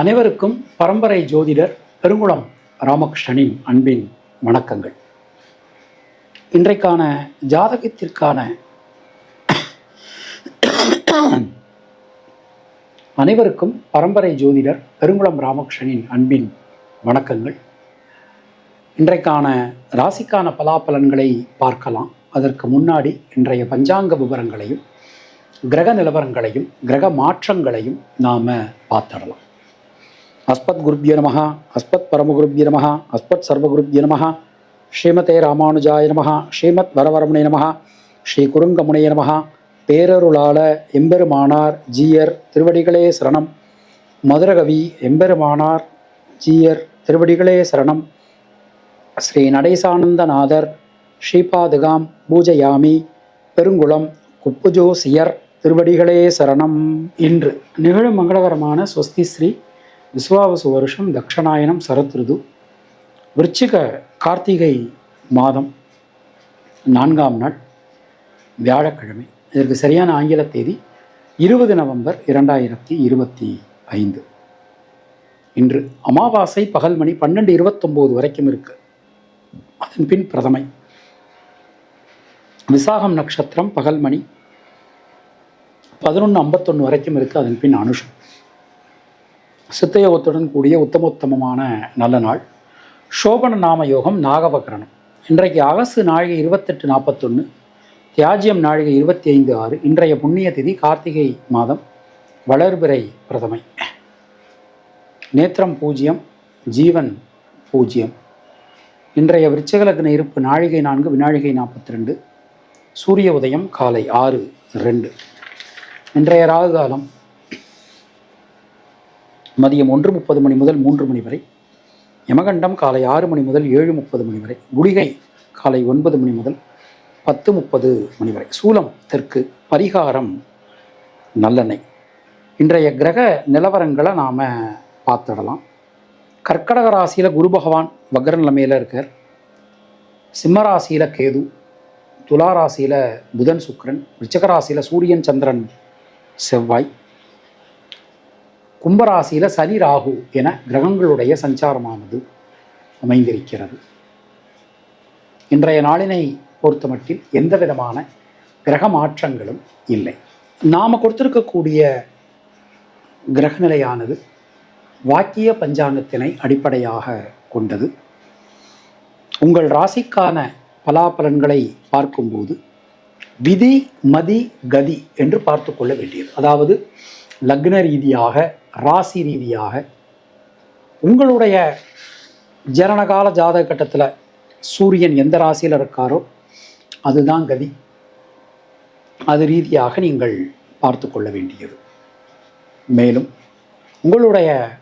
அனைவருக்கும் பரம்பரை ஜோதிடர் பெருங்குளம் ராமகிருஷ்ணனின் அன்பின் வணக்கங்கள். இன்றைக்கான ஜாதகத்திற்கான அனைவருக்கும் பரம்பரை ஜோதிடர் பெருங்குளம் ராமகிருஷ்ணனின் அன்பின் வணக்கங்கள். இன்றைக்கான ராசிக்கான பலாபலன்களை பார்க்கலாம். அதற்கு முன்னாடி இன்றைய பஞ்சாங்க விவரங்களையும் கிரக நிலவரங்களையும் கிரக மாற்றங்களையும் நாம் பார்த்துடலாம். அஸ்மத் குருப்ய நமஹா அஸ்மத் பரமகுருப்ய நமஹா அஸ்மத் சர்வகுருப்ய நமஹ ஸ்ரீமதே ராமானுஜாய நமஹ ஸ்ரீமத் வரவரமுனை நமஹ ஸ்ரீ குருங்கமுனைய நமஹ பேரருளாள எம்பெருமானார் ஜீயர் திருவடிகளே சரணம். மதுரகவி எம்பெருமானார் ஜீயர் திருவடிகளே சரணம். ஸ்ரீ நடேசானந்தநாதர் ஸ்ரீபாதுகாம் பூஜயாமி பெருங்குளம் குப்புஜோசியர் திருவடிகளே சரணம் இன்று. நிகழும் மங்களகரமான ஸ்வஸ்தி ஸ்ரீ விஸ்வாவசு வருஷம் தக்ஷணாயனம் சரத்ருது விருச்சிக கார்த்திகை மாதம் நான்காம் நாள் வியாழக்கிழமை. இதற்கு சரியான ஆங்கில தேதி இருபது நவம்பர் இரண்டாயிரத்தி இருபத்தி ஐந்து. இன்று அமாவாசை பகல் மணி பன்னெண்டு இருபத்தொம்போது வரைக்கும் இருக்கு. அதன் பின் பிரதமை. விசாகம் நட்சத்திரம் பகல் மணி பதினொன்று ஐம்பத்தொன்று வரைக்கும் இருக்குது அதன் பின் அனுஷம். சித்தயோகத்துடன் கூடிய உத்தமோத்தமமான நல்ல நாள். சோபன நாம யோகம் நாகவகரணம் இன்றைக்கு அகசு நாழிகை இருபத்தெட்டு நாற்பத்தொன்று தியாஜியம் நாழிகை இருபத்தி ஐந்து ஆறு இன்றைய புண்ணிய திதி கார்த்திகை மாதம் வளர்பிறை பிரதமை. நேத்திரம் பூஜ்ஜியம் ஜீவன் பூஜ்ஜியம் இன்றைய விருச்சகலக்ன இருப்பு நாழிகை நான்கு வினாழிகை நாற்பத்தி ரெண்டு சூரிய உதயம் காலை ஆறு ரெண்டு. இன்றைய ராகு காலம் மதியம் ஒன்று முப்பது மணி முதல் மூன்று மணி வரை யமகண்டம் காலை ஆறு மணி முதல் ஏழு முப்பது மணி வரை குடிகை காலை ஒன்பது மணி முதல் பத்து முப்பது மணி வரை. சூலம் தெற்கு பரிகாரம் நல்லெண்ணெய். இன்றைய கிரக நிலவரங்களை நாம் பார்த்துடலாம். கர்க்கடக ராசியில் குரு பகவான் வக்ர நிலைமையில் இருக்கார். சிம்ம ராசியில் கேது துலா ராசியில் புதன் சுக்கரன் விருச்சக ராசியில் சூரியன் சந்திரன் செவ்வாய். கும்பராசியில் சனி ராகு என கிரகங்களுடைய சஞ்சாரமானது அமைந்திருக்கிறது. இன்றைய நாளினை பொறுத்தமட்டில் எந்த விதமான கிரக மாற்றங்களும் இல்லை. நாம் கொடுத்திருக்கக்கூடிய கிரகநிலையானது வாக்கிய பஞ்சாங்கத்தினை அடிப்படையாக கொண்டது. உங்கள் ராசிக்கான பலாபலன்களை பார்க்கும்போது விதி மதி கதி என்று பார்த்து கொள்ள வேண்டியது. அதாவது லக்ன ரீதியாக ராசி ரீதியாக உங்களுடைய ஜனனகால ஜாதக கட்டத்தில் சூரியன் எந்த ராசியில் இருக்காரோ அதுதான் கதி. அது ரீதியாக நீங்கள் பார்த்து கொள்ள வேண்டியது. மேலும் உங்களுடைய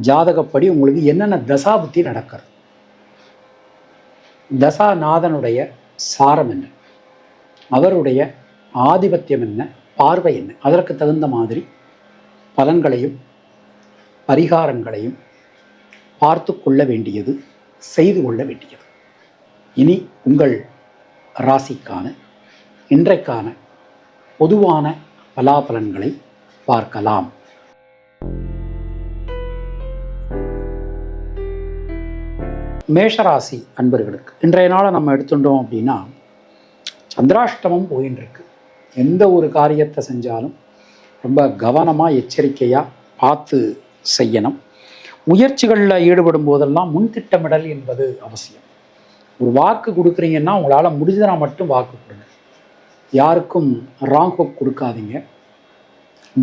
ஜாதகப்படி உங்களுக்கு என்னென்ன தசாபுத்தி நடக்கிறது? தசாநாதனுடைய சாரம் என்ன? அவருடைய ஆதிபத்தியம் என்ன? பார்வை என்ன? அதற்கு தகுந்த மாதிரி பலன்களையும் பரிகாரங்களையும் பார்த்து கொள்ள வேண்டியது செய்து கொள்ள வேண்டியது. இனி உங்கள் ராசிக்கான இன்றைக்கான பொதுவான பலாபலன்களை பார்க்கலாம். மேஷராசி அன்பர்களுக்கு இன்றைய நாளை நம்ம எடுத்துட்டோம் அப்படின்னா சந்திராஷ்டமம் போயின்னு இருக்கு எந்த ஒரு காரியத்தை செஞ்சாலும் ரொம்ப கவனமாக எச்சரிக்கையாக பார்த்து செய்யணும். முயற்சிகளில் ஈடுபடும் போதெல்லாம் முன்திட்டமிடல் என்பது அவசியம். ஒரு வாக்கு கொடுக்குறீங்கன்னா உங்களால் முடிஞ்சதுனா மட்டும் வாக்கு கொடுங்க. யாருக்கும் ராங் ஹோப் கொடுக்காதீங்க.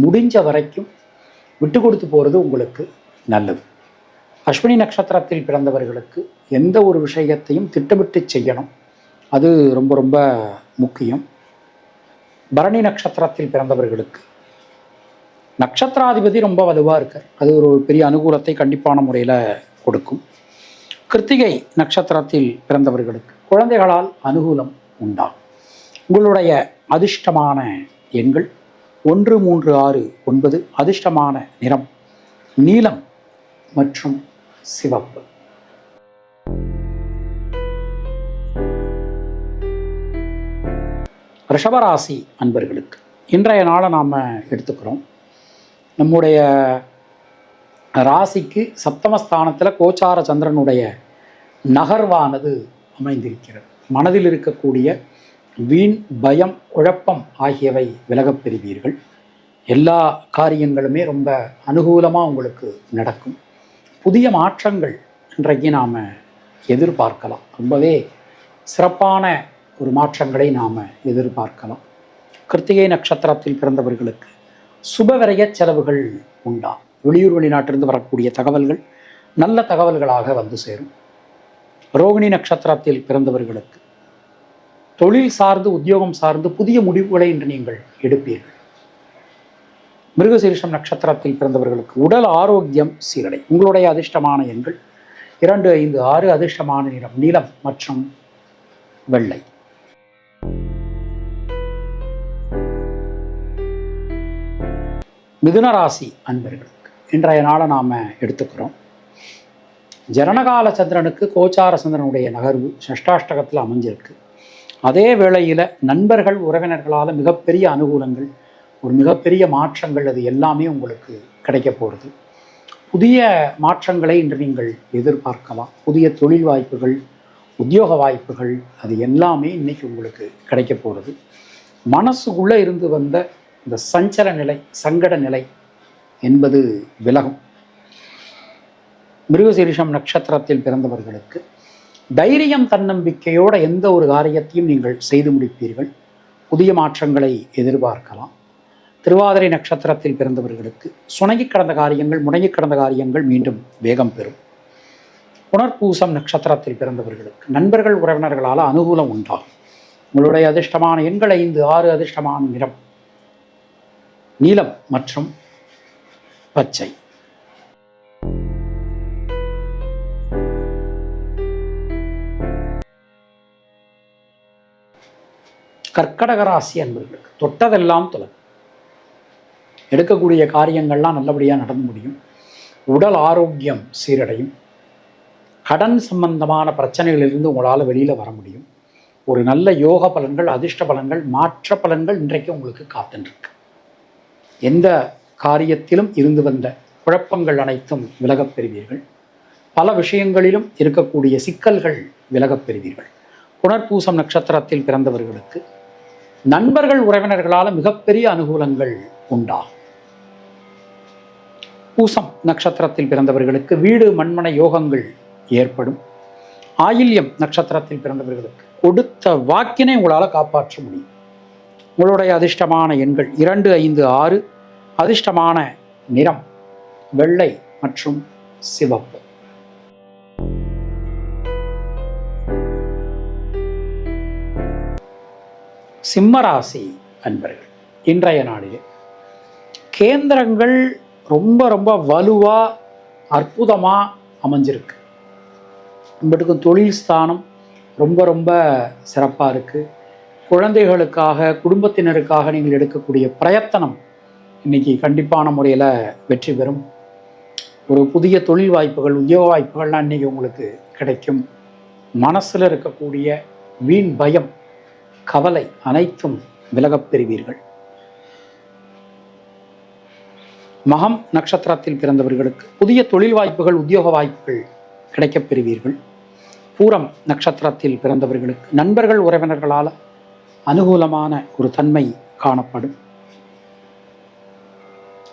முடிஞ்ச வரைக்கும் விட்டு கொடுத்து போகிறது உங்களுக்கு நல்லது. அஸ்வினி நட்சத்திரத்தில் பிறந்தவர்களுக்கு எந்த ஒரு விஷயத்தையும் திட்டமிட்டு செய்யணும். அது ரொம்ப ரொம்ப முக்கியம். பரணி நட்சத்திரத்தில் பிறந்தவர்களுக்கு நட்சத்திராதிபதி ரொம்ப வலுவாக இருக்கார். அது ஒரு பெரிய அனுகூலத்தை கண்டிப்பான முறையில் கொடுக்கும். கிருத்திகை நட்சத்திரத்தில் பிறந்தவர்களுக்கு குழந்தைகளால் அனுகூலம் உண்டாகும் உங்களுடைய அதிர்ஷ்டமான எண்கள் ஒன்று மூன்று ஆறு ஒன்பது அதிர்ஷ்டமான நிறம் நீலம் மற்றும் சிவப்பு. ரிஷபராசி அன்பர்களுக்கு இன்றைய நாளை நாம் எடுத்துக்கிறோம். நம்முடைய ராசிக்கு சப்தமஸ்தானத்தில் கோச்சார சந்திரனுடைய நகர்வானது அமைந்திருக்கிறது. மனதில் இருக்கக்கூடிய வீண் பயம் குழப்பம் ஆகியவை விலகப் பெறுவீர்கள். எல்லா காரியங்களுமே ரொம்ப அனுகூலமாக உங்களுக்கு நடக்கும். புதிய மாற்றங்கள் இன்றைக்கு நாம் எதிர்பார்க்கலாம். ரொம்பவே சிறப்பான ஒரு மாற்றங்களை நாம் எதிர்பார்க்கலாம். கிருத்திகை நட்சத்திரத்தில் பிறந்தவர்களுக்கு சுபவிரய செலவுகள் உண்டா? வெளியூர் வெளிநாட்டிலிருந்து வரக்கூடிய தகவல்கள் நல்ல தகவல்களாக வந்து சேரும். ரோகிணி நட்சத்திரத்தில் பிறந்தவர்களுக்கு தொழில் சார்ந்து உத்தியோகம் சார்ந்து புதிய முடிவுகளை இன்று நீங்கள் எடுப்பீர்கள். மிருகசீரிஷம் நட்சத்திரத்தில் பிறந்தவர்களுக்கு உடல் ஆரோக்கியம் சீரடை. உங்களுடைய அதிர்ஷ்டமான எண்கள் இரண்டு ஐந்து ஆறு அதிர்ஷ்டமான நிறம் நீலம் மற்றும் வெள்ளை. மிதுனராசி அன்பர்களுக்கு இன்றைய நாளை நாம் எடுத்துக்கிறோம். ஜனனகால சந்திரனுக்கு கோச்சார சந்திரனுடைய நகர்வு சஷ்டாஷ்டகத்தில் அமைஞ்சிருக்கு. அதே வேளையில் நண்பர்கள் உறவினர்களால் மிகப்பெரிய அனுகூலங்கள் ஒரு மிகப்பெரிய மாற்றங்கள் அது எல்லாமே உங்களுக்கு கிடைக்க போகிறது புதிய மாற்றங்களை இன்று நீங்கள் எதிர்பார்க்கலாம். புதிய தொழில் வாய்ப்புகள் உத்தியோக வாய்ப்புகள் அது எல்லாமே இன்றைக்கி உங்களுக்கு கிடைக்க போகிறது மனசுக்குள்ளே இருந்து வந்த இந்த சஞ்சல நிலை சங்கட நிலை என்பது விலகும். மிருகசீரிஷம் நட்சத்திரத்தில் பிறந்தவர்களுக்கு தைரியம் தன்னம்பிக்கையோட எந்த ஒரு காரியத்தையும் நீங்கள் செய்து முடிப்பீர்கள். புதிய மாற்றங்களை எதிர்பார்க்கலாம். திருவாதிரை நட்சத்திரத்தில் பிறந்தவர்களுக்கு சுணங்கி கடந்த காரியங்கள் முடங்கி கடந்த காரியங்கள் மீண்டும் வேகம் பெறும். புனர்பூசம் நட்சத்திரத்தில் பிறந்தவர்களுக்கு நண்பர்கள் உறவினர்களால் அனுகூலம் உண்டாகும். உங்களுடைய அதிர்ஷ்டமான எண்கள் ஐந்து ஆறு அதிர்ஷ்டமான நிறம். நீலம் மற்றும் பச்சை. கர்க்கடக ராசி அன்பர்களுக்கு தொட்டதெல்லாம் தொலை எடுக்கக்கூடிய காரியங்கள்லாம் நல்லபடியாக நடந்து முடியும். உடல் ஆரோக்கியம் சீரடையும். கடன் சம்பந்தமான பிரச்சனைகளிலிருந்து உங்களால் வெளியில் வர முடியும். ஒரு நல்ல யோக பலன்கள் அதிர்ஷ்ட பலன்கள் மாற்ற பலன்கள் இன்றைக்கு உங்களுக்கு காத்துருக்கு எந்த காரியத்திலும் இருந்து வந்த குழப்பங்கள் அனைத்தும் விலகப் பெறுவீர்கள். பல விஷயங்களிலும் இருக்கக்கூடிய சிக்கல்கள் விலகப் பெறுவீர்கள். புனர்பூசம் நட்சத்திரத்தில் பிறந்தவர்களுக்கு நண்பர்கள் உறவினர்களால் மிகப்பெரிய அனுகூலங்கள் உண்டாகும். பூசம் நட்சத்திரத்தில் பிறந்தவர்களுக்கு வீடு மண்மனை யோகங்கள் ஏற்படும். ஆயில்யம் நட்சத்திரத்தில் பிறந்தவர்களுக்கு கொடுத்த வாக்கினை உங்களால் காப்பாற்ற முடியும். உங்களுடைய அதிர்ஷ்டமான எண்கள் இரண்டு ஐந்து ஆறு. அதிர்ஷ்டமான நிறம் வெள்ளை மற்றும் சிவப்பு. சிம்மராசி அன்பர்கள் இன்றைய நாளிலே கேந்திரங்கள் ரொம்ப ரொம்ப வலுவாக அற்புதமாக அமைஞ்சிருக்கு. நம்மட்டுக்கு தொழில் ஸ்தானம் ரொம்ப ரொம்ப சிறப்பாக இருக்குது குழந்தைகளுக்காக குடும்பத்தினருக்காக நீங்கள் எடுக்கக்கூடிய பிரயத்தனம் இன்னைக்கு கண்டிப்பான முறையில் வெற்றி பெறும். ஒரு புதிய தொழில் வாய்ப்புகள் உத்தியோக வாய்ப்புகள்லாம் இன்றைக்கி உங்களுக்கு கிடைக்கும். மனசில் இருக்கக்கூடிய வீண் பயம் கவலை அனைத்தும் விலகப் பெறுவீர்கள். மகம் நட்சத்திரத்தில் பிறந்தவர்களுக்கு புதிய தொழில் வாய்ப்புகள் உத்தியோக வாய்ப்புகள் கிடைக்கப் பெறுவீர்கள். பூரம் நட்சத்திரத்தில் பிறந்தவர்களுக்கு நண்பர்கள் உறவினர்களால் அனுகூலமான ஒரு தன்மை காணப்படும்.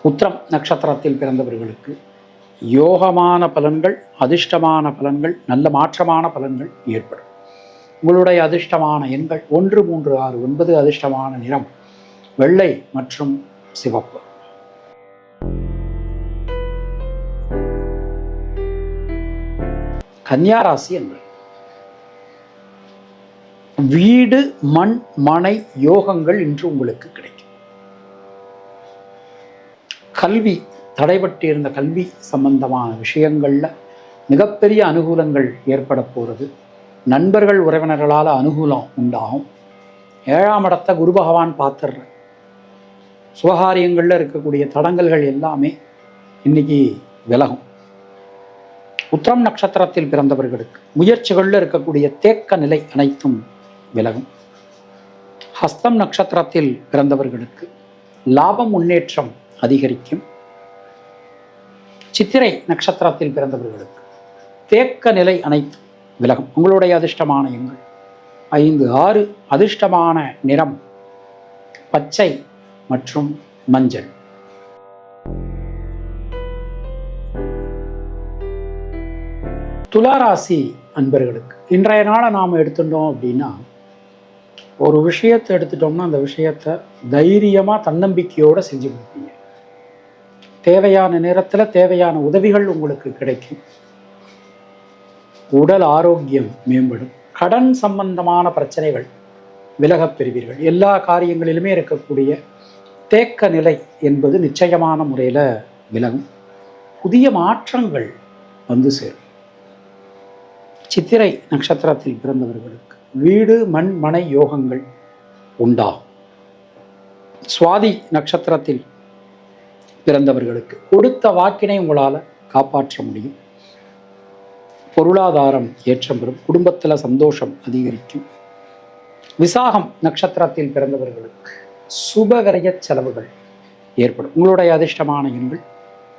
உத்திரம் நட்சத்திரத்தில் பிறந்தவர்களுக்கு யோகமான பலன்கள் அதிர்ஷ்டமான பலன்கள் நல்ல மாற்றமான பலன்கள் ஏற்படும். உங்களுடைய அதிர்ஷ்டமான எண்கள் ஒன்று மூன்று ஆறு ஒன்பது அதிர்ஷ்டமான நிறம் வெள்ளை மற்றும் சிவப்பு. கன்னியாராசி என்பது வீடு மண் மனை யோகங்கள் இன்று உங்களுக்கு கிடைக்கும். கல்வி தடைபட்டு இருந்த கல்வி சம்பந்தமான விஷயங்களில் மிகப்பெரிய அனுகூலங்கள் ஏற்பட போகிறது நண்பர்கள் உறவினர்களால் அனுகூலம் உண்டாகும். ஏழாம் இடத்த குரு பகவான் பார்த்துடுற சுபகாரியங்களில் இருக்கக்கூடிய தடங்கல்கள் எல்லாமே இன்னைக்கு விலகும். உத்திரம் நட்சத்திரத்தில் பிறந்தவர்களுக்கு முயற்சிகளில் இருக்கக்கூடிய தேக்க நிலை அனைத்தும் விலகும். ஹஸ்தம் நட்சத்திரத்தில் பிறந்தவர்களுக்கு லாபம் முன்னேற்றம் அதிகரிக்கும். சித்திரை நட்சத்திரத்தில் பிறந்தவர்களுக்கு தேக்க நிலை அனைத்து விலகும். உங்களுடைய அதிர்ஷ்டமான எண்கள் ஐந்து ஆறு அதிர்ஷ்டமான நிறம் பச்சை மற்றும் மஞ்சள். துளாராசி அன்பர்களுக்கு இன்றைய நாளை நாம் எடுத்துட்டோம் அப்படின்னா ஒரு விஷயத்தை எடுத்துட்டோம்னா அந்த விஷயத்தை தைரியமாக தன்னம்பிக்கையோடு செஞ்சு கொடுப்பீங்க. தேவையான நேரத்தில் தேவையான உதவிகள் உங்களுக்கு கிடைக்கும். உடல் ஆரோக்கியம் மேம்படும். கடன் சம்பந்தமான பிரச்சனைகள் விலகப் பெறுவீர்கள். எல்லா காரியங்களிலுமே இருக்கக்கூடிய தேக்க நிலை என்பது நிச்சயமான முறையில் விலகும். புதிய மாற்றங்கள் வந்து சேரும். சித்திரை நட்சத்திரத்தில் பிறந்தவர்களுக்கு வீடு மண் மனை யோகங்கள் உண்டாகும். சுவாதி நட்சத்திரத்தில் பிறந்தவர்களுக்கு கொடுத்த வாக்கினை உங்களால் காப்பாற்ற முடியும். பொருளாதாரம் ஏற்றம் பெறும் குடும்பத்தில் சந்தோஷம் அதிகரிக்கும். விசாகம் நட்சத்திரத்தில் பிறந்தவர்களுக்கு சுபகரிய செலவுகள் ஏற்படும். உங்களுடைய அதிர்ஷ்டமான எண்கள்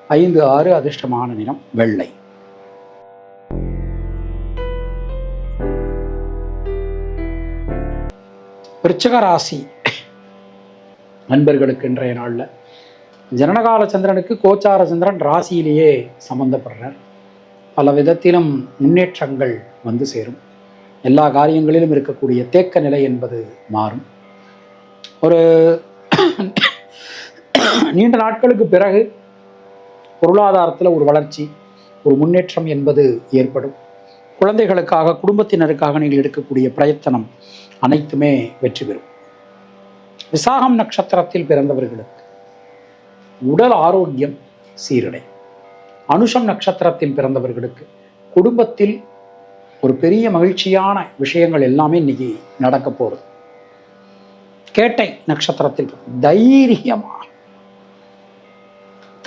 ஐந்து ஆறு அதிர்ஷ்டமான நிறம் வெள்ளை. விருச்சக ராசி நண்பர்களுக்கு இன்றைய நாளில் ஜனனகால சந்திரனுக்கு கோச்சார சந்திரன் ராசியிலேயே சம்மந்தப்படுறார் பல விதத்திலும் முன்னேற்றங்கள் வந்து சேரும். எல்லா காரியங்களிலும் இருக்கக்கூடிய தேக்க நிலை என்பது மாறும். ஒரு நீண்ட நாட்களுக்கு பிறகு பொருளாதாரத்தில் ஒரு வளர்ச்சி ஒரு முன்னேற்றம் என்பது ஏற்படும். குழந்தைகளுக்காக குடும்பத்தினருக்காக நீங்கள் எடுக்கக்கூடிய பிரயத்தனம் அனைத்துமே வெற்றி பெறும். விசாகம் நட்சத்திரத்தில் பிறந்தவர்களுக்கு உடல் ஆரோக்கியம் சீரடை. அனுஷம் நட்சத்திரத்தில் பிறந்தவர்களுக்கு குடும்பத்தில் ஒரு பெரிய மகிழ்ச்சியான விஷயங்கள் எல்லாமே இன்னைக்கு நடக்க போகுது கேட்டை நட்சத்திரத்தில் தைரியமாக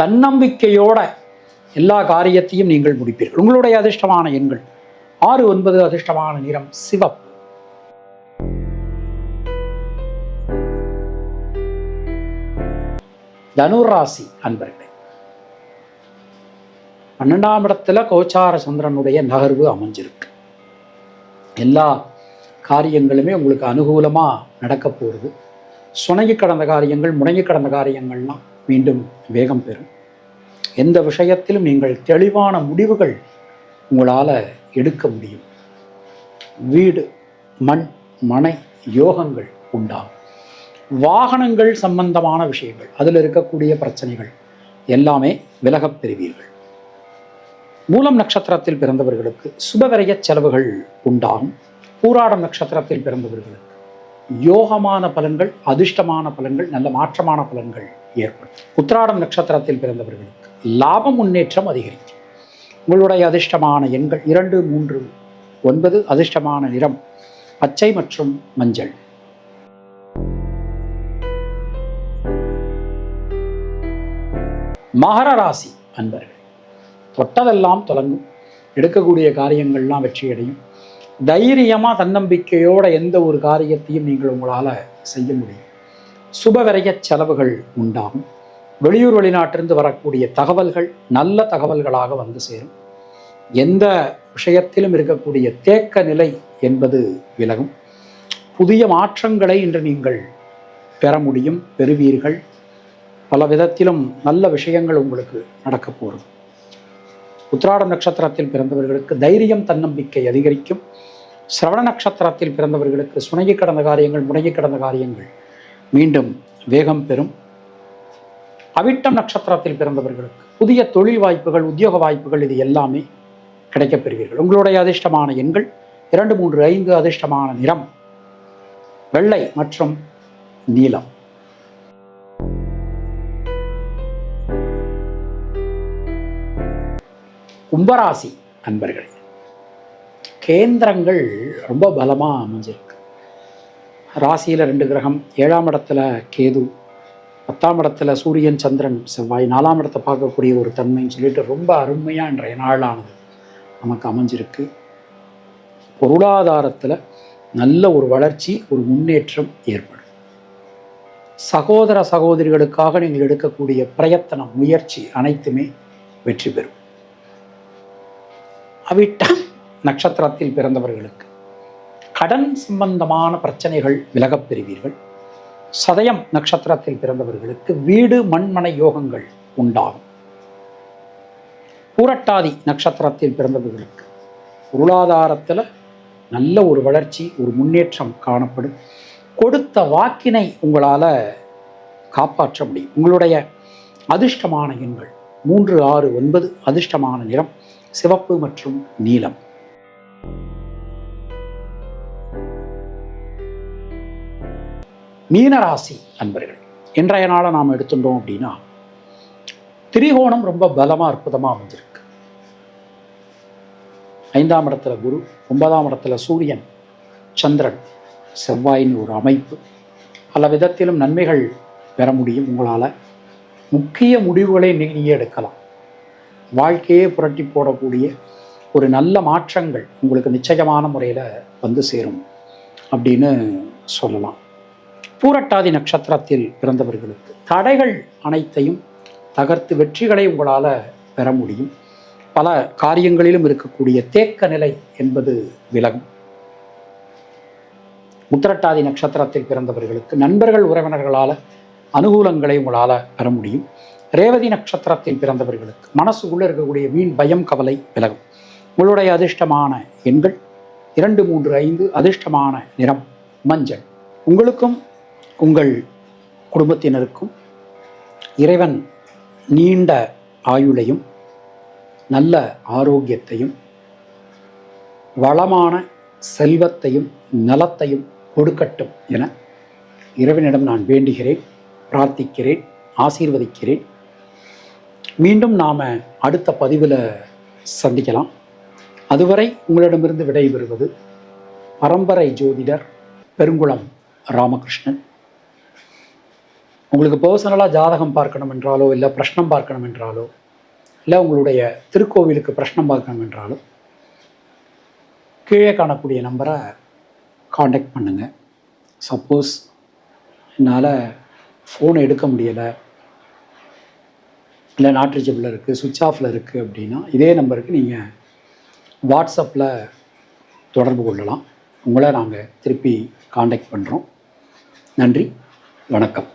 தன்னம்பிக்கையோட எல்லா காரியத்தையும் நீங்கள் முடிப்பீர்கள். உங்களுடைய அதிர்ஷ்டமான எண்கள் ஆறு ஒன்பது அதிர்ஷ்டமான நிறம் சிவப்பு. தனுராசி அன்பர்களே பன்னெண்டாம் இடத்துல கோச்சார சந்திரனுடைய நகர்வு அமைஞ்சிருக்கு. எல்லா காரியங்களுமே உங்களுக்கு அனுகூலமாக நடக்க போகிறது சுணங்கி கடந்த காரியங்கள் முடங்கி கடந்த காரியங்கள்லாம் மீண்டும் வேகம் பெறும். எந்த விஷயத்திலும் நீங்கள் தெளிவான முடிவுகள் உங்களால் எடுக்க முடியும். வீடு மண் மனை யோகங்கள் உண்டாகும். வாகனங்கள் சம்பந்தமான விஷயங்கள் அதில் இருக்கக்கூடிய பிரச்சனைகள் எல்லாமே விலகப் பெறுவீர்கள். மூலம் நட்சத்திரத்தில் பிறந்தவர்களுக்கு சுபவரைய செலவுகள் உண்டாகும். பூராடம் நட்சத்திரத்தில் பிறந்தவர்களுக்கு யோகமான பலன்கள் அதிர்ஷ்டமான பலன்கள் நல்ல மாற்றமான பலன்கள் ஏற்படும். உத்திராடம் நட்சத்திரத்தில் பிறந்தவர்களுக்கு லாப முன்னேற்றம் அதிகரிக்கும். உங்களுடைய அதிர்ஷ்டமான எண்கள் இரண்டு மூன்று ஒன்பது அதிர்ஷ்டமான நிறம் பச்சை மற்றும் மஞ்சள். மகர ராசி அன்பர்கள் தொட்டதெல்லாம் தொடங்கும். எடுக்கக்கூடிய காரியங்கள்லாம் வெற்றியடையும். தைரியமாக தன்னம்பிக்கையோட எந்த ஒரு காரியத்தையும் நீங்கள் உங்களால் செய்ய முடியும். சுபவிரய செலவுகள் உண்டாகும். வெளியூர் வெளிநாட்டிலிருந்து வரக்கூடிய தகவல்கள் நல்ல தகவல்களாக வந்து சேரும். எந்த விஷயத்திலும் இருக்கக்கூடிய தேக்க நிலை என்பது விலகும். புதிய மாற்றங்களை இன்று நீங்கள் பெற முடியும் பெறுவீர்கள். பல விதத்திலும் நல்ல விஷயங்கள் உங்களுக்கு நடக்க போகிறது. உத்திராட நட்சத்திரத்தில் பிறந்தவர்களுக்கு தைரியம் தன்னம்பிக்கை அதிகரிக்கும். சிரவண நட்சத்திரத்தில் பிறந்தவர்களுக்கு சுணங்கி கடந்த காரியங்கள் முடங்கி கடந்த காரியங்கள் மீண்டும் வேகம் பெறும். அவிட்டம் நட்சத்திரத்தில் பிறந்தவர்களுக்கு புதிய தொழில் வாய்ப்புகள் உத்தியோக வாய்ப்புகள் இது எல்லாமே கிடைக்கப் பெறுவீர்கள் உங்களுடைய அதிர்ஷ்டமான எண்கள் இரண்டு மூன்று ஐந்து அதிர்ஷ்டமான நிறம் வெள்ளை மற்றும் நீலம். கும்பராசி அன்பர்களே கேந்திரங்கள் ரொம்ப பலமாக அமைஞ்சிருக்கு. ராசியில் ரெண்டு கிரகம் ஏழாம் இடத்துல கேது பத்தாம் இடத்துல சூரியன் சந்திரன் செவ்வாய் நாலாம் இடத்தை பார்க்கக்கூடிய ஒரு தன்மைன்னு சொல்லிட்டு ரொம்ப அருமையாக இன்றைய நாளானது நமக்கு அமைஞ்சிருக்கு. பொருளாதாரத்தில் நல்ல ஒரு வளர்ச்சி ஒரு முன்னேற்றம் ஏற்படும். சகோதர சகோதரிகளுக்காக நீங்கள் எடுக்கக்கூடிய பிரயத்தனம் முயற்சி அனைத்துமே வெற்றி பெறும். அவிட்டம் நட்சத்திரத்தில் பிறந்தவர்களுக்கு கடன் சம்பந்தமான பிரச்சனைகள் விலகப் பெறுவீர்கள். சதயம் நட்சத்திரத்தில் பிறந்தவர்களுக்கு வீடு மண்மனை யோகங்கள் உண்டாகும். பூரட்டாதி நட்சத்திரத்தில் பிறந்தவர்களுக்கு பொருளாதாரத்தில் நல்ல ஒரு வளர்ச்சி ஒரு முன்னேற்றம் காணப்படும். கொடுத்த வாக்கினை உங்களால் காப்பாற்ற முடியும். உங்களுடைய அதிர்ஷ்டமான எண்கள் மூன்று ஆறு ஒன்பது அதிர்ஷ்டமான நிறம் சிவப்பு மற்றும் நீலம். மீனராசி அன்பர்கள் இன்றைய நாளை நாம் எடுத்துட்டோம் அப்படின்னா திரிகோணம் ரொம்ப பலமாக அற்புதமாக அமைஞ்சிருக்கு. ஐந்தாம் இடத்துல குரு ஒன்பதாம் இடத்துல சூரியன் சந்திரன் செவ்வாயின் ஒரு அமைப்பு. பல விதத்திலும் நன்மைகள் பெற முடியும் உங்களால். முக்கிய முடிவுகளை நீங்கள் எடுக்கலாம். வாழ்க்கையே புரட்டி போடக்கூடிய ஒரு நல்ல மாற்றங்கள் உங்களுக்கு நிச்சயமான முறையில் வந்து சேரும் அப்படின்னு சொல்லலாம். பூரட்டாதி நட்சத்திரத்தில் பிறந்தவர்களுக்கு தடைகள் அனைத்தையும் தகர்த்து வெற்றிகளை உங்களால் பெற முடியும். பல காரியங்களிலும் இருக்கக்கூடிய தேக்க நிலை என்பது விலகும். உத்திரட்டாதி நட்சத்திரத்தில் பிறந்தவர்களுக்கு நண்பர்கள் உறவினர்களால் அனுகூலங்களை உங்களால் பெற முடியும். ரேவதி நட்சத்திரத்தில் பிறந்தவர்களுக்கு மனசுக்குள்ளே இருக்கக்கூடிய வீண் பயம் கவலை விலகும். உங்களுடைய அதிர்ஷ்டமான எண்கள் இரண்டு மூன்று ஐந்து அதிர்ஷ்டமான நிறம் மஞ்சள். உங்களுக்கும் உங்கள் குடும்பத்தினருக்கும் இறைவன் நீண்ட ஆயுளையும் நல்ல ஆரோக்கியத்தையும் வளமான செல்வத்தையும் நலத்தையும் கொடுக்கட்டும் என இறைவனிடம் நான் வேண்டுகிறேன் பிரார்த்திக்கிறேன் ஆசீர்வதிக்கிறேன். மீண்டும் நாம் அடுத்த பதிவில் சந்திக்கலாம். அதுவரை உங்களிடமிருந்து விடைபெறுவது பரம்பரை ஜோதிடர் பெருங்குளம் ராமகிருஷ்ணன். உங்களுக்கு பர்சனலாக ஜாதகம் பார்க்கணும் என்றாலோ இல்லை பிரஷ்னம் பார்க்கணும் என்றாலோ இல்லை உங்களுடைய திருக்கோவிலுக்கு பிரஷ்னம் பார்க்கணும் என்றாலோ கீழே காணக்கூடிய நம்பரை காண்டாக்ட் பண்ணுங்கள் சப்போஸ் என்னால் ஃபோனை எடுக்க முடியலை. இல்லை நாட் ரீச்சபிள் இருக்குது சுவிட்ச் ஆஃபில் இருக்குது அப்படின்னா இதே நம்பருக்கு நீங்கள் வாட்ஸ்அப்பில் தொடர்பு கொள்ளலாம். உங்களை நாங்கள் திருப்பி காண்டாக்ட் பண்ணுறோம் நன்றி வணக்கம்.